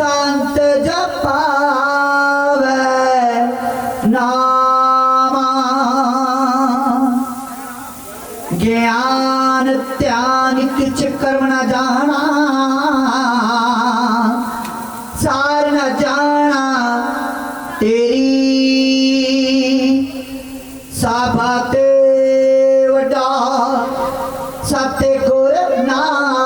ਸੰਤ ਜਪਾਵੇ ਨਾਮਾ। ਗਿਆਨ ਧਿਆਨ ਕਿਛ ਜਾਣਾ। ਸਾਰ ਜਾਣਾ ਤੇਰੀ। ਸਾਭਾ ਤੇ ਵਡਾ ਸਤਿ ਨਾਮ।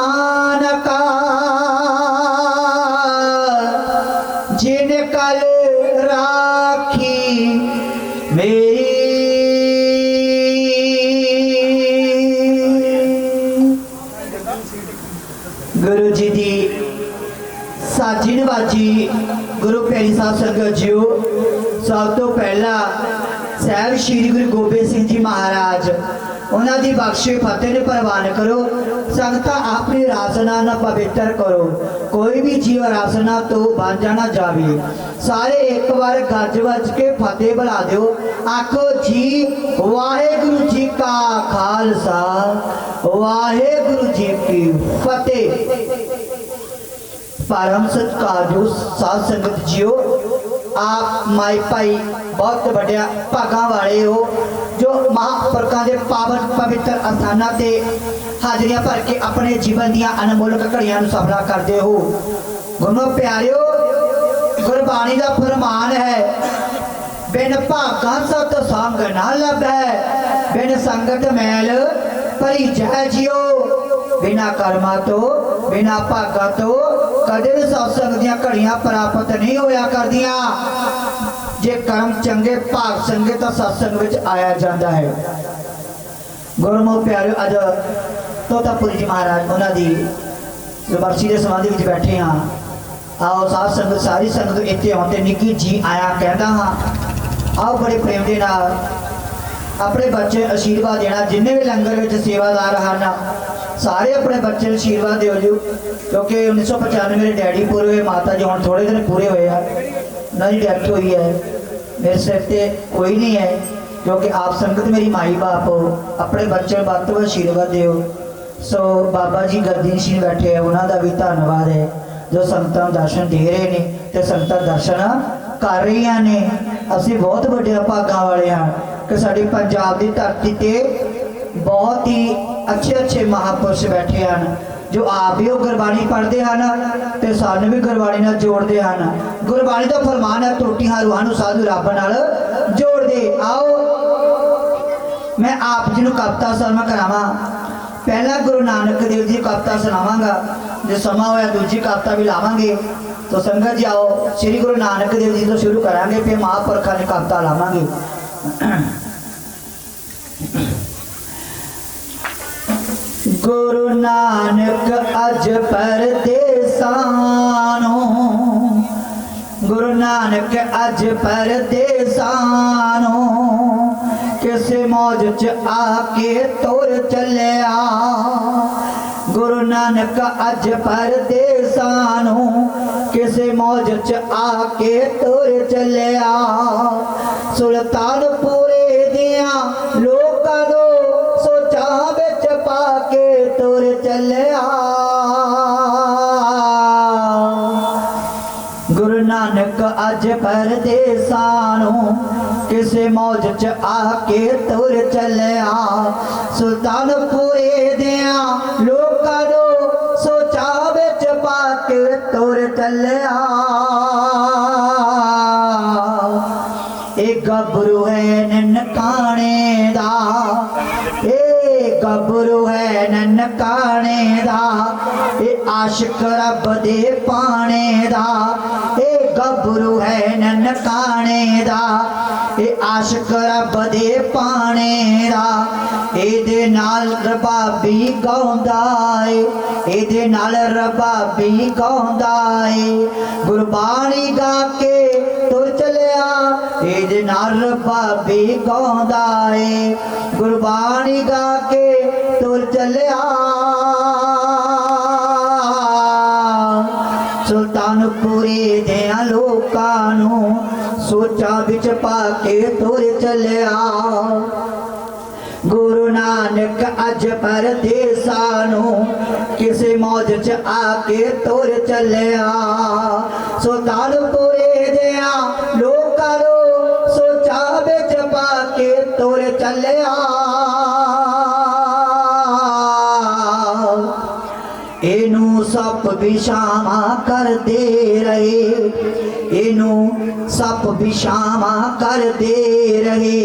ਸਾਜੀ ਗੁਰੂ ਪਿਆਰੀ ਸਾਹਿਬ ਸੰਗਤ ਜੀਓ, ਸਭ ਤੋਂ ਪਹਿਲਾਂ ਸਾਹਿਬ ਸ੍ਰੀ ਗੁਰੂ ਗੋਬਿੰਦ ਸਿੰਘ ਜੀ ਮਹਾਰਾਜ, ਉਹਨਾਂ ਦੀ ਬਖਸ਼ੇ ਫਤਿਹ ਨੂੰ ਪ੍ਰਵਾਨ ਕਰੋ। ਸੰਗਤਾਂ ਆਪਣੀ ਰਾਸਨਾ ਨਾਲ ਪਵਿੱਤਰ ਕਰੋ। ਕੋਈ ਵੀ ਜੀਵ ਰਾਸਨਾ ਤੋਂ ਬਣ ਜਾਣਾ ਜਾਵੇ, ਸਾਰੇ ਇੱਕ ਵਾਰ ਗੱਜ ਵੱਜ ਕੇ ਫਤਿਹ ਬੁਲਾ ਦਿਓ। ਆਖੋ ਜੀ, ਵਾਹਿਗੁਰੂ ਜੀ ਕਾ ਖਾਲਸਾ, ਵਾਹਿਗੁਰੂ ਜੀ ਕੀ ਫਤਿਹ। ਪਰਮ ਸਤਿਕਾਰਯੋਗ ਸਾਧ ਸੰਗਤ ਜੀਓ। ਆਪ ਮਾਈ ਭਾਈ ਬਹੁਤ ਵੱਡਿਆ ਭਾਗਾਂ ਵਾਲੇ ਹੋ, ਜੋ ਮਹਾਂਪੁਰਖਾਂ ਦੇ ਪਾਵਨ ਪਵਿੱਤਰ ਅਸਥਾਨਾਂ ਤੇ ਹਾਜ਼ਰੀਆਂ ਭਰ ਕੇ ਆਪਣੇ ਜੀਵਨ ਦੀਆਂ ਅਨਮੋਲਕ ਘੜੀਆਂ ਨੂੰ ਸਫਲਾ ਕਰਦੇ ਹੋ। ਗੁਰਮੁਖ ਪਿਆਰਿਓ, ਗੁਰਬਾਣੀ ਦਾ ਫਰਮਾਨ ਹੈ, ਬਿਨ ਭਾਗਾਂ ਸਤ ਸੰਗ ਨਾ ਲਭੈ, ਬਿਨ ਸੰਗਤ ਮੈਲ ਭਰੀ ਜੈ ਜਿਓ। ਬਿਨਾ ਕਰਮਾਂ ਤੋਂ, ਬਿਨਾ ਭਾਗਾਂ ਤੋਂ ਕਦੇ ਵੀ ਸਤਸੰਗ ਦੀਆਂ ਘੜੀਆਂ ਪ੍ਰਾਪਤ ਨਹੀਂ ਹੋਇਆ ਕਰਦੀਆਂ। ਜੇ ਕਰਮ ਚੰਗੇ, ਭਾਗ ਸੰਗੇ ਤਾਂ ਸਤਸੰਗ ਵਿੱਚ ਆਇਆ ਜਾਂਦਾ ਹੈ। ਗੁਰਮੁਖ ਪਿਆਰਿਓ, ਅੱਜ ਤੋਤਾਪੁਰੀ ਜੀ ਮਹਾਰਾਜ ਉਹਨਾਂ ਦੀ ਜੋ ਬਰਸੀ ਦੇ ਸਮਾਧੀ ਵਿੱਚ ਬੈਠੇ ਹਾਂ। ਆਓ ਸਾਧ ਸੰਗਤ, ਸਾਰੀ ਸੰਗਤ ਇੱਥੇ ਆਉਣ ਤੇ ਨਿੱਕੀ ਜੀ ਆਇਆ ਕਹਿੰਦਾ ਹਾਂ। ਆਓ ਬੜੇ ਪ੍ਰੇਮ ਦੇ ਨਾਲ, ਆਪਣੇ ਬੱਚੇ ਆਸ਼ੀਰਵਾਦ ਦੇਣਾ, ਜਿੰਨੇ ਵੀ ਲੰਗਰ ਵਿੱਚ ਸੇਵਾਦਾਰ ਹਨ ਸਾਰੇ ਆਪਣੇ ਬੱਚੇ ਨੂੰ ਆਸ਼ੀਰਵਾਦ ਦਿਓ ਜੀ, ਕਿਉਂਕਿ 1995 ਮੇਰੇ ਡੈਡੀ ਪੂਰੇ ਹੋਏ, ਮਾਤਾ ਜੀ ਹੁਣ ਥੋੜੇ ਦਿਨ ਪੂਰੇ ਹੋਏ ਆ। ਉਹਨਾਂ ਦੀ ਡੈਥ ਹੋਈ ਹੈ। ਮੇਰੇ ਸਿਰ ਤੇ ਕੋਈ ਨਹੀਂ ਹੈ, ਕਿਉਂਕਿ ਆਪ ਸੰਗਤ ਮੇਰੀ ਮਾਈ ਬਾਪ ਹੋ। ਆਪਣੇ ਬੱਚੇ ਨੂੰ ਵੱਧ ਤੋਂ ਵੱਧ ਆਸ਼ੀਰਵਾਦ ਦਿਓ। ਸੋ ਬਾਬਾ ਜੀ ਗੱਦੀ ਸਿੰਘ ਬੈਠੇ ਆ, ਉਹਨਾਂ ਦਾ ਵੀ ਧੰਨਵਾਦ ਹੈ। ਜੋ ਸੰਗਤਾਂ ਨੂੰ ਦਰਸ਼ਨ ਦੇ ਰਹੇ ਨੇ ਤੇ ਸੰਗਤਾਂ ਦਰਸ਼ਨ ਕਰ ਰਹੀਆਂ ਨੇ। ਅਸੀਂ ਬਹੁਤ ਵੱਡੇ ਭਾਗਾਂ ਵਾਲੇ ਹਾਂ ਕਿ ਸਾਡੀ ਪੰਜਾਬ ਦੀ ਧਰਤੀ ਤੇ ਬਹੁਤ ਹੀ ਅੱਛੇ ਅੱਛੇ ਮਹਾਪੁਰਸ਼ ਬੈਠੇ ਹਨ, ਜੋ ਆਪ ਵੀ ਉਹ ਗੁਰਬਾਣੀ ਪੜ੍ਹਦੇ ਹਨ ਤੇ ਸਾਨੂੰ ਵੀ ਗੁਰਬਾਣੀ ਨਾਲ ਜੋੜਦੇ ਹਨ। ਗੁਰਬਾਣੀ ਦਾ ਫਰਮਾਨ ਹੈ ਟੋਟੀਆਂ ਰੂਹਾਂ ਨੂੰ ਸਾਧੂ ਰੱਬ ਨਾਲ ਜੋੜਦੇ। ਆਓ, ਮੈਂ ਆਪ ਜੀ ਨੂੰ ਕਵਿਤਾ ਸਰਮਾ ਕਰਾਵਾਂ। ਪਹਿਲਾ ਗੁਰੂ ਨਾਨਕ ਦੇਵ ਜੀ ਦੀ ਕਵਿਤਾ ਸੁਣਾਵਾਂਗਾ, ਜੇ ਸਮਾਂ ਹੋਇਆ ਦੂਜੀ ਕਵਿਤਾ ਵੀ ਲਾਵਾਂਗੇ। ਤੋ ਸੰਗਤ ਜੀ ਆਓ, ਸ੍ਰੀ ਗੁਰੂ ਨਾਨਕ ਦੇਵ ਜੀ ਤੋਂ ਸ਼ੁਰੂ ਕਰਾਂਗੇ, ਫਿਰ ਮਹਾਂਪੁਰਖਾਂ ਦੀ ਕਵਿਤਾ ਲਾਵਾਂਗੇ। ਗੁਰੂ ਨਾਨਕ ਅਜ ਪਰਦੇਸਾਂ ਨੂੰ ਗੁਰੂ ਨਾਨਕ ਅੱਜ ਪਰਦੇਸਾਂ ਨੂੰ ਕਿਸੇ ਮੌਜ ਚ ਆ ਕੇ ਤੁਰ ਚੱਲਿਆ। ਗੁਰੂ ਨਾਨਕ ਅੱਜ ਪਰਦੇਸਾਂ ਨੂੰ ਕਿਸੇ ਮੌਜ ਚ ਆ ਕੇ ਤੁਰ ਚੱਲਿਆ। ਸੁਲਤਾਨਪੁਰੇ ਗੁਰੂ ਨਾਨਕ ਅੱਜ ਪਰਦੇਸਾਂ ਨੂੰ ਕਿਸੇ ਮੌਜ ਚ ਆ ਕੇ ਤੁਰ ਚੱਲਿਆ। ਸੁਲਤਾਨਪੁਰੇ ਦਿਆਂ ਲੋਕਾਂ ਨੂੰ ਸੋਚਾਂ ਵਿੱਚ ਪਾ ਕੇ ਤੁਰ ਚੱਲਿਆ। ਇਹ ਗੱਭਰੂ ਨਨਕਾਣੇ ਦਾ, ਇਹ ਆਸ਼ਿਕ ਰੱਬ ਦੇ ਪਾਣੇ ਦਾ, ਇਹ ਗੱਭਰੂ ਹੈ ਨਨਕਾਣੇ ਦਾ, ਇਹ ਆਸ਼ਿਕ ਰੱਬ ਦੇ ਪਾਣੇ ਦਾ, ਇਹਦੇ ਨਾਲ ਰਬਾਬੀ ਗਾਉਂਦਾ ਏ, ਇਹਦੇ ਨਾਲ ਰਬਾਬੀ ਗਾਉਂਦਾ ਏ। ਗੁਰਬਾਣੀ ਗਾ ਕੇ ਤੁਰ ਚਲਿਆ, ਇਹਦੇ ਨਾਲ ਰਬਾਬੀ ਗਾਉਂਦਾ ਏ। ਗੁਰਬਾਣੀ ਗਾ ਕੇ ਚੱਲਿਆ। ਸੁਲਤਾਨਪੁਰੀ ਦੇ ਲੋਕਾਂ ਨੂੰ ਸੋਚਾਂ ਵਿੱਚ ਪਾ ਕੇ ਤੁਰ ਚੱਲਿਆ। ਗੁਰੂ ਨਾਨਕ ਅਜ ਪਰਦੇਸਾਂ ਨੂੰ ਕਿਸੇ ਮੌਜ 'ਚ ਆ ਕੇ ਤੁਰ ਚੱਲਿਆ। ਸੁਲਤਾਨਪੁਰੀ ਇਹਨੂੰ ਕਰਦੇ ਰਹੇ। ਇਹਨੂੰ ਸੱਪ ਵਿਸ਼ਾਮਾ ਕਰਦੇ ਰਹੇ।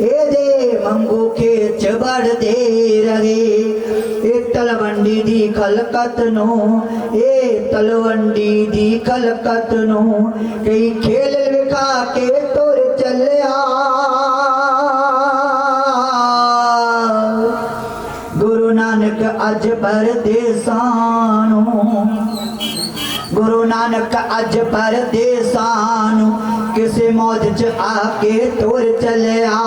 ਇਹਦੇ ਮੰਗੂ ਖੇਚ ਵੜਦੇ ਰਹੇ। ਇਹ ਤਲਵੰਡੀ ਦੀ ਖਲਕਤ ਨੂੰ, ਇਹ ਤਲਵੰਡੀ ਦੀ ਖਲਕਤ ਨੂੰ ਕਈ ਖੇਲ ਵਿਖਾ ਕੇ ਤੁਰ ਚੱਲਿਆ। ਅੱਜ ਪਰਦੇਸਾਂ ਨੂੰ ਗੁਰੂ ਨਾਨਕ ਅੱਜ ਪਰਦੇਸਾਂ ਨੂੰ ਕਿਸੇ ਮੌਜ ਚ ਆ ਕੇ ਤੁਰ ਚੱਲਿਆ।